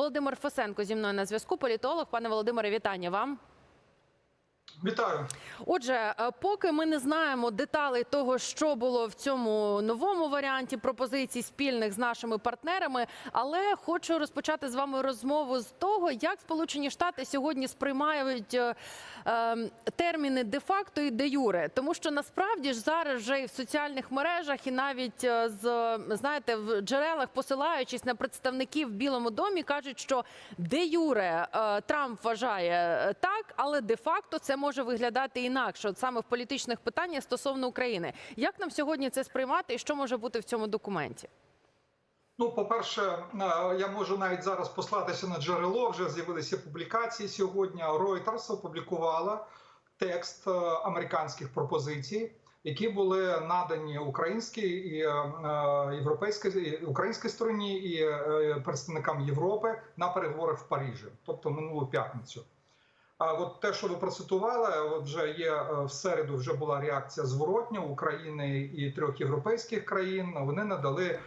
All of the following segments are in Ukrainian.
Володимир Фосенко зі мною на зв'язку. Політолог. Пане Володимире, вітання вам. Вітаю. Отже, е, поки ми не знаємо деталей того, що було в цьому новому варіанті пропозицій спільних з нашими партнерами, але хочу розпочати з вами розмову з того, як Сполучені Штати сьогодні сприймають е, е, терміни де-факто і де-юре. Тому що насправді ж зараз вже і в соціальних мережах, і навіть е, з знаєте, в джерелах, посилаючись на представників в Білому домі, кажуть, що де-юре е, Трамп вважає так, але де-факто це може виглядати інакше, от саме в політичних питаннях стосовно України. Як нам сьогодні це сприймати, і що може бути в цьому документі? Ну, по-перше, е, я можу навіть зараз послатися на джерело. Вже з'явилися публікації сьогодні. Reuters опублікувала текст е, американських пропозицій, які були надані українській і е, європейській українській стороні і представникам Європи на переговорах в Парижі, тобто минулу п'ятницю. А от те, що ви процитували, от вже є е, в середу. Вже була реакція зворотня України і трьох європейських країн. Вони надали е,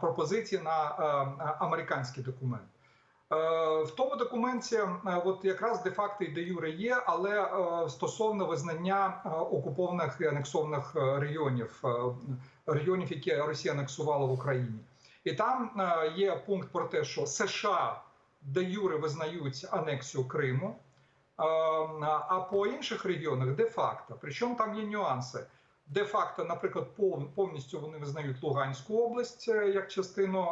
пропозиції на е, американський документ. В тому документі, от якраз де-факто і де юре є, але стосовно визнання окупованих і анексованих регіонів, регіонів, які Росія анексувала в Україні, і там є пункт про те, що США де юре визнають анексію Криму. А по інших регіонах де-факто. Причому там є нюанси. Де-факто, наприклад, повністю вони визнають Луганську область е, як частину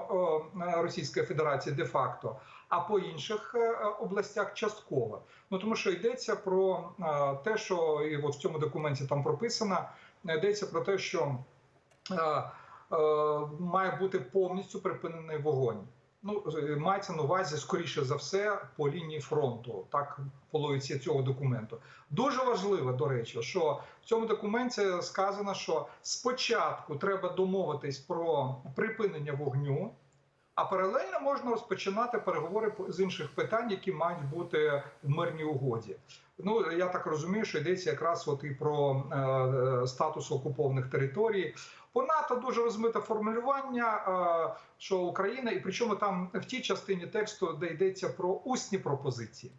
е, Російської Федерації, де-факто, а по інших е, областях частково. Ну тому що йдеться про те, що і от в цьому документі там прописано, йдеться про те, що має бути повністю припинений вогонь. Ну, е, мається на увазі, скоріше за все, по лінії фронту, так полується цього документу. Дуже важливо, до речі, що в цьому документі сказано, що спочатку треба домовитись про припинення вогню, а паралельно можна розпочинати переговори з інших питань, які мають бути в мирній угоді. Ну я так розумію, що йдеться якраз от і про е, е, статус окупованих територій. По НАТО дуже розмите формулювання, е, що Україна, і причому там в тій частині тексту, де йдеться про усні пропозиції.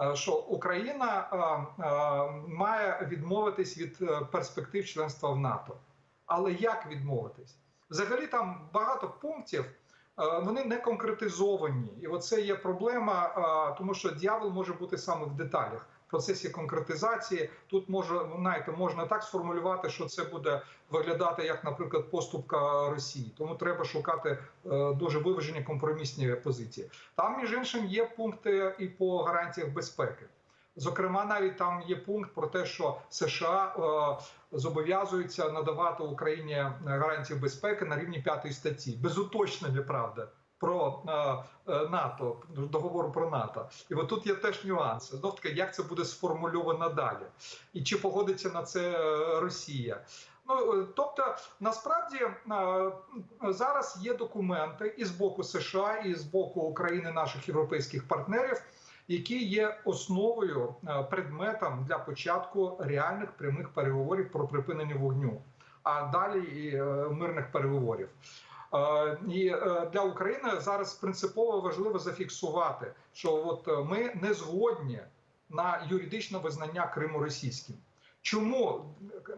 е, Що Україна е, має відмовитись від перспектив членства в НАТО. Але як відмовитись? Взагалі там багато пунктів, вони не конкретизовані. І оце є проблема, тому що дьявол може бути саме в деталях. Процесі конкретизації тут може знаєте, можна так сформулювати, що це буде виглядати як, наприклад, поступка Росії. Тому треба шукати е, дуже виважені компромісні позиції. Там, між іншим, є пункти і по гарантіях безпеки. Зокрема, навіть там є пункт про те, що США е, зобов'язуються надавати Україні гарантії безпеки на рівні п'ятої статті, без уточнення, правда. Про е, е, НАТО, договору про НАТО, і от тут є теж нюанси. Знов таки, як це буде сформульовано далі, і чи погодиться на це е, Росія? Ну тобто, насправді зараз є документи і з боку США, і з боку України, наших європейських партнерів, які є основою предметом для початку реальних прямих переговорів про припинення вогню, а далі і мирних переговорів. Е, І е, для України зараз принципово важливо зафіксувати, що от е, ми не згодні на юридичне визнання Криму російським. Чому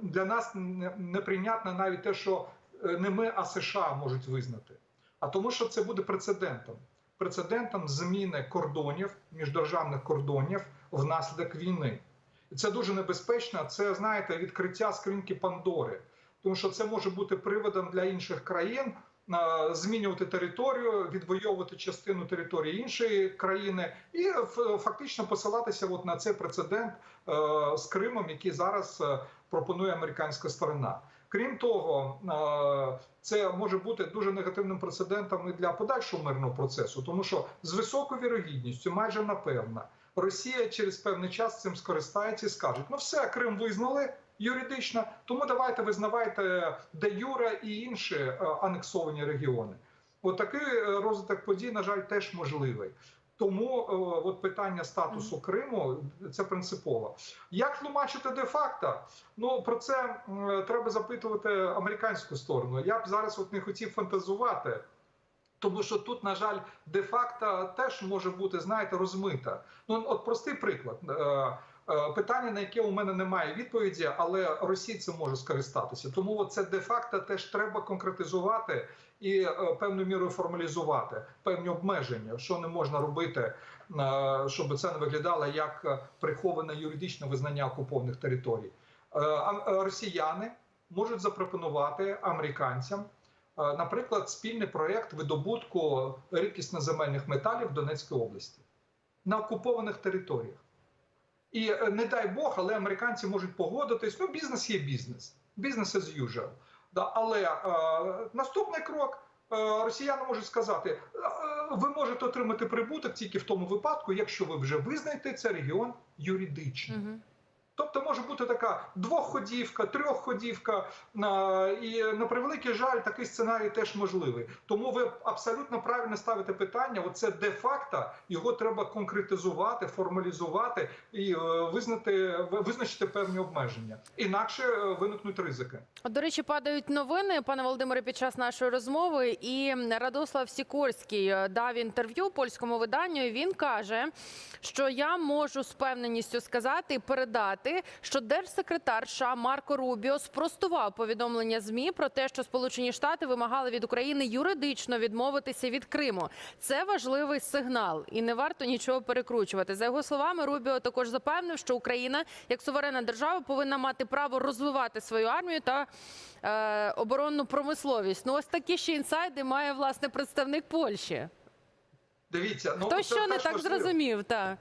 для нас не- неприйнятно навіть те, що не ми, а США можуть визнати, а тому, що це буде прецедентом. Прецедентом зміни кордонів, міждержавних кордонів внаслідок війни. І це дуже небезпечно. Це знаєте, відкриття скриньки Пандори, тому що це може бути приводом для інших країн змінювати територію, відвоювати частину території іншої країни і фактично посилатися от на цей прецедент е, з Кримом, який зараз е, пропонує американська сторона. Крім того, е, це може бути дуже негативним прецедентом і для подальшого мирного процесу, тому що з високою вірогідністю, майже напевно, Росія через певний час цим скористається і скаже: ну все, Крим визнали юридично, тому давайте визнавайте де Юре і інші е, анексовані регіони. От е, розвиток подій, на жаль, теж можливий. Тому е, от питання статусу Криму це принципово. Як тлумачити де-факто? Ну про це треба запитувати американську сторону. Я б зараз от не хотів фантазувати. Тому що тут, на жаль, де-факто теж може бути, знаєте, розмита. Ну, от простий приклад. Е, Питання, на яке у мене немає відповіді, але Росія цим може скористатися. Тому це де-факто теж треба конкретизувати і е, певною мірою формалізувати певні обмеження, що не можна робити, е, щоб це не виглядало як приховане юридичне визнання окупованих територій. Росіяни можуть запропонувати американцям. Наприклад, спільний проєкт видобутку рідкісноземельних металів в Донецькій області на окупованих територіях. І е, не дай Бог, але американці можуть погодитись. Ну, бізнес є бізнес, бізнес as usual. Да, але е, наступний крок е, росіяни можуть сказати: е, ви можете отримати прибуток тільки в тому випадку, якщо ви вже визнаєте цей регіон юридично. Мгм. Може бути така двохходівка, трьохходівка, і на превеликий жаль, такий сценарій теж можливий. Тому ви абсолютно правильно ставите питання. Оце де-факто його треба конкретизувати, формалізувати і е, визнати визначити певні обмеження. Інакше е, виникнуть ризики. До речі, падають новини, пане Володимире, під час нашої розмови. І Радослав Сікорський е, дав інтерв'ю польському виданню. і Він каже, що я можу з певненістю сказати і передати, що держсекретар США Марко Рубіо спростував повідомлення змі про те, що Сполучені Штати вимагали від України юридично відмовитися від Криму. Це важливий сигнал, і не варто нічого перекручувати. За його словами, Рубіо також запевнив, що Україна як суверенна держава повинна мати право розвивати свою армію та е, оборонну промисловість. Ну ось такі ще інсайди має власне представник Польщі. Дивіться, ну Хто що не так зрозумів? Та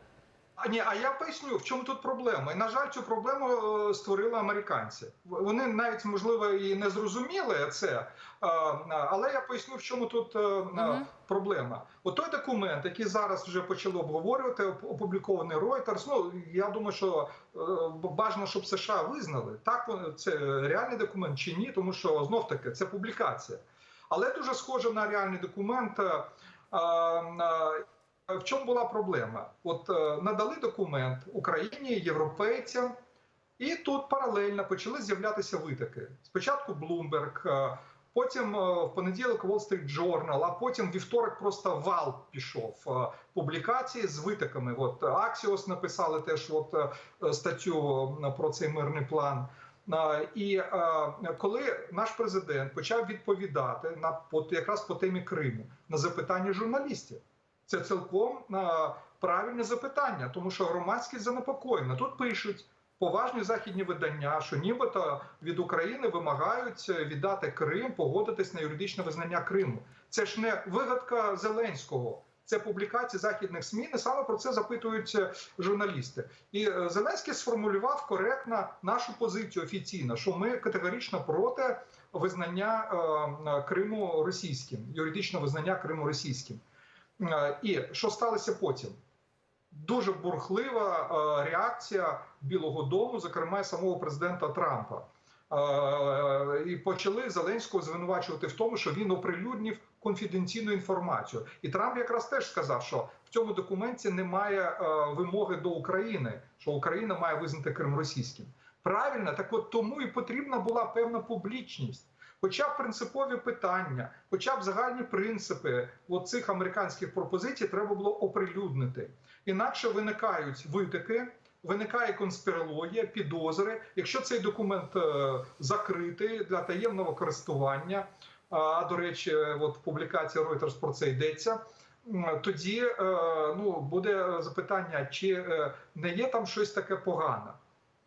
А ні, а я поясню, в чому тут проблема. І на жаль, цю проблему е, створили американці. Вони навіть можливо і не зрозуміли це, е, але я поясню, в чому тут е, проблема. От той документ, який зараз вже почали обговорювати, опублікований Reuters, Ну я думаю, що бажано, щоб США визнали, так це реальний документ чи ні, тому що знов таки це публікація. Але дуже схоже на реальний документ. В чому була проблема? От е, надали документ Україні, європейцям, і тут паралельно почали з'являтися витоки. Спочатку Bloomberg, е, потім е, в понеділок Wall Street Journal, а потім вівторок просто вал пішов публікації з витоками. От Axios написали теж от статтю про цей мирний план. І коли наш президент почав відповідати на якраз по темі Криму на запитання журналістів. Це цілком правильне запитання, тому що громадськість занепокоєна. Тут пишуть поважні західні видання, що нібито від України вимагають е, віддати Крим, погодитись на юридичне визнання Криму. Це ж не вигадка Зеленського. Це публікації західних СМІ, і саме про це запитують е, журналісти. І е, Зеленський сформулював коректно нашу позицію офіційно, що ми категорично проти визнання Криму російським, юридичного визнання Криму російським. Е, І що сталося потім? Дуже бурхлива е, реакція Білого Дому, зокрема самого президента Трампа. Е, І почали Зеленського звинувачувати в тому, що він оприлюднив конфіденційну інформацію. І Трамп якраз теж сказав, що в цьому документі немає вимоги до України, що Україна має визнати Крим російським. Правильно, так от тому і потрібна була певна публічність. Хоча б принципові питання, хоча б загальні принципи цих американських пропозицій треба було оприлюднити. Інакше виникають витоки, виникає конспірологія, підозри. Якщо цей документ е, закритий для таємного користування, а до речі, от в публікації Reuters про це йдеться. Тоді е, ну буде запитання, чи е, не є там щось таке погане.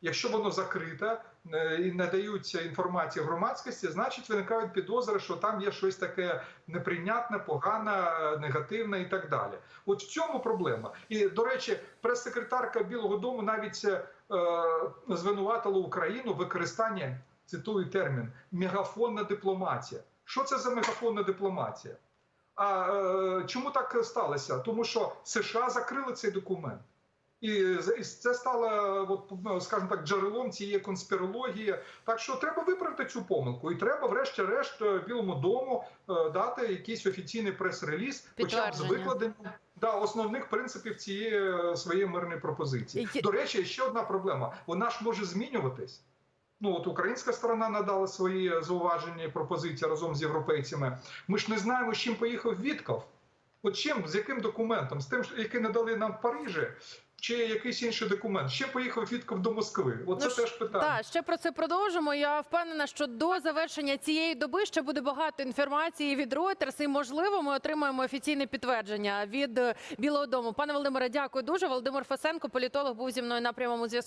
Якщо воно закрите е, і не даються інформації громадськості, значить виникають підозри, що там є щось таке неприйнятне, погане, негативне і так далі. От в цьому проблема. І до речі, прес-секретарка Білого Дому навіть е, звинуватила Україну в використанні цитую термін мегафонна дипломатія. Що це за мегафонна дипломатія? А е, чому так сталося? Тому що США закрили цей документ. І це стало, от, скажімо так, джерелом цієї конспірології. Так що треба виправити цю помилку, і треба, врешті-решт, е, Білому дому е, дати якийсь офіційний прес-реліз, хоча б з викладенням да, основних принципів цієї е, своєї мирної пропозиції. До речі, ще одна проблема: вона ж може змінюватись. Ну от українська сторона надала свої зауваження і пропозиції разом з європейцями. Ми ж не знаємо, з чим поїхав Вітков. От чим, з яким документом? З тим, який надали нам в Парижі, чи якийсь інший документ? Ще поїхав Вітков до Москви. Оце Ну, теж питання. Так, ще про це продовжимо. Я впевнена, що до завершення цієї доби ще буде багато інформації від Reuters, і можливо, ми отримаємо офіційне підтвердження від е, Білого Дому. Пане Володимире, дякую дуже. Володимир Фасенко, політолог, був зі мною на прямому зв'язку.